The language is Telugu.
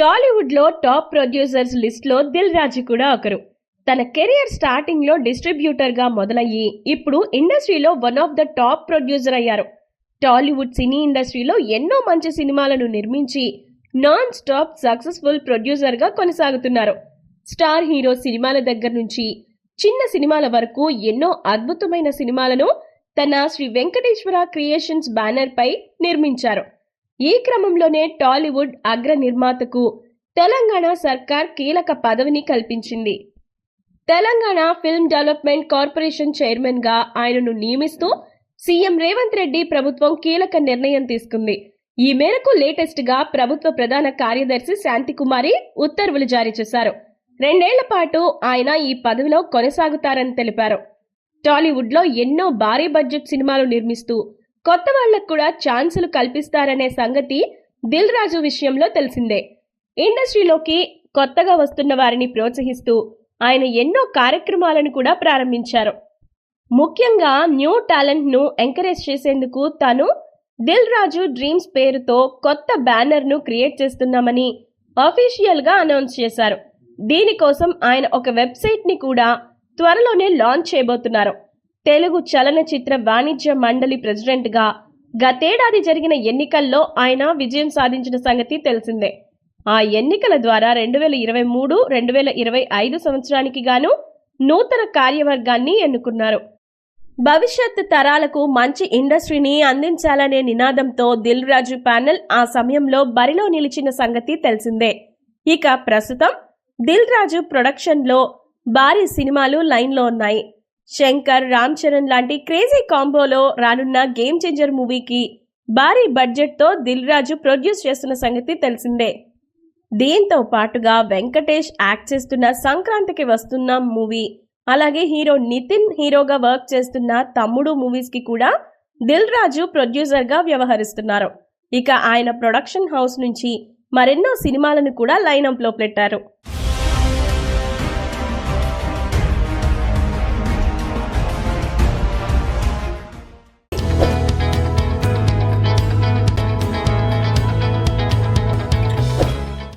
టాలీవుడ్లో టాప్ ప్రొడ్యూసర్స్ లిస్ట్లో దిల్ రాజు కూడా ఒకరు. తన కెరియర్ స్టార్టింగ్లో డిస్ట్రిబ్యూటర్గా మొదలయ్యి ఇప్పుడు ఇండస్ట్రీలో one of the top producer అయ్యారు. టాలీవుడ్ సినీ ఇండస్ట్రీలో ఎన్నో మంచి సినిమాలను నిర్మించి నాన్ స్టాప్ సక్సెస్ఫుల్ ప్రొడ్యూసర్గా కొనసాగుతున్నారు. స్టార్ హీరో సినిమాల దగ్గర నుంచి చిన్న సినిమాల వరకు ఎన్నో అద్భుతమైన సినిమాలను తన శ్రీ వెంకటేశ్వర క్రియేషన్స్ బ్యానర్ పై నిర్మించారు. ఈ క్రమంలోనే టాలీవుడ్ అగ్ర నిర్మాతకు తెలంగాణ సర్కార్ కీలక పదవిని కల్పించింది. తెలంగాణ ఫిల్మ్ డెవలప్మెంట్ కార్పొరేషన్ చైర్మన్గా ఆయనను నియమిస్తూ సీఎం రేవంత్ రెడ్డి ప్రభుత్వం కీలక నిర్ణయం తీసుకుంది. ఈ మేరకు లేటెస్ట్గా ప్రభుత్వ ప్రధాన కార్యదర్శి శాంతికుమారి ఉత్తర్వులు జారీ చేశారు. రెండేళ్ళ పాటు ఆయన ఈ పదవిలో కొనసాగుతారని తెలిపారు. టాలీవుడ్లో ఎన్నో భారీ బడ్జెట్ సినిమాలు నిర్మిస్తూ కొత్త వాళ్ళకు కూడా ఛాన్సులు కల్పిస్తారనే సంగతి దిల్ రాజు విషయంలో తెలిసిందే. ఇండస్ట్రీలోకి కొత్తగా వస్తున్న వారిని ప్రోత్సహిస్తూ ఆయన ఎన్నో కార్యక్రమాలను కూడా ప్రారంభించారు. ముఖ్యంగా న్యూ టాలెంట్ను ఎంకరేజ్ చేసేందుకు తాను దిల్ రాజు డ్రీమ్స్ పేరుతో కొత్త బ్యానర్ను క్రియేట్ చేస్తున్నామని అఫీషియల్గా అనౌన్స్ చేశారు. దీనికోసం ఆయన ఒక వెబ్సైట్ని కూడా త్వరలోనే లాంచ్ చేయబోతున్నారు. తెలుగు చలనచిత్ర వాణిజ్య మండలి ప్రెసిడెంట్గా గతేడాది జరిగిన ఎన్నికల్లో ఆయన విజయం సాధించిన సంగతి తెలిసిందే. ఆ ఎన్నికల ద్వారా రెండు వేల ఇరవై మూడు రెండు వేల ఇరవై ఐదు సంవత్సరానికి గాను నూతన కార్యవర్గాన్ని ఎన్నుకున్నారు. భవిష్యత్ తరాలకు మంచి ఇండస్ట్రీని అందించాలనే నినాదంతో దిల్ రాజు ప్యానెల్ ఆ సమయంలో బరిలో నిలిచిన సంగతి తెలిసిందే. ఇక ప్రస్తుతం దిల్ రాజు ప్రొడక్షన్లో భారీ సినిమాలు లైన్లో ఉన్నాయి. శంకర్ రామ్ చరణ్ లాంటి క్రేజీ కాంబోలో రానున్న గేమ్ చేంజర్ మూవీకి భారీ బడ్జెట్తో దిల్ రాజు ప్రొడ్యూస్ చేస్తున్న సంగతి తెలిసిందే. దీంతో పాటుగా వెంకటేష్ యాక్ట్ చేస్తున్న సంక్రాంతికి వస్తున్న మూవీ అలాగే హీరో నితిన్ హీరోగా వర్క్ చేస్తున్న తమ్ముడు మూవీస్కి కూడా దిల్ రాజు ప్రొడ్యూసర్గా వ్యవహరిస్తున్నారు. ఇక ఆయన ప్రొడక్షన్ హౌస్ నుంచి మరెన్నో సినిమాలను కూడా లైనప్ పెట్టారు.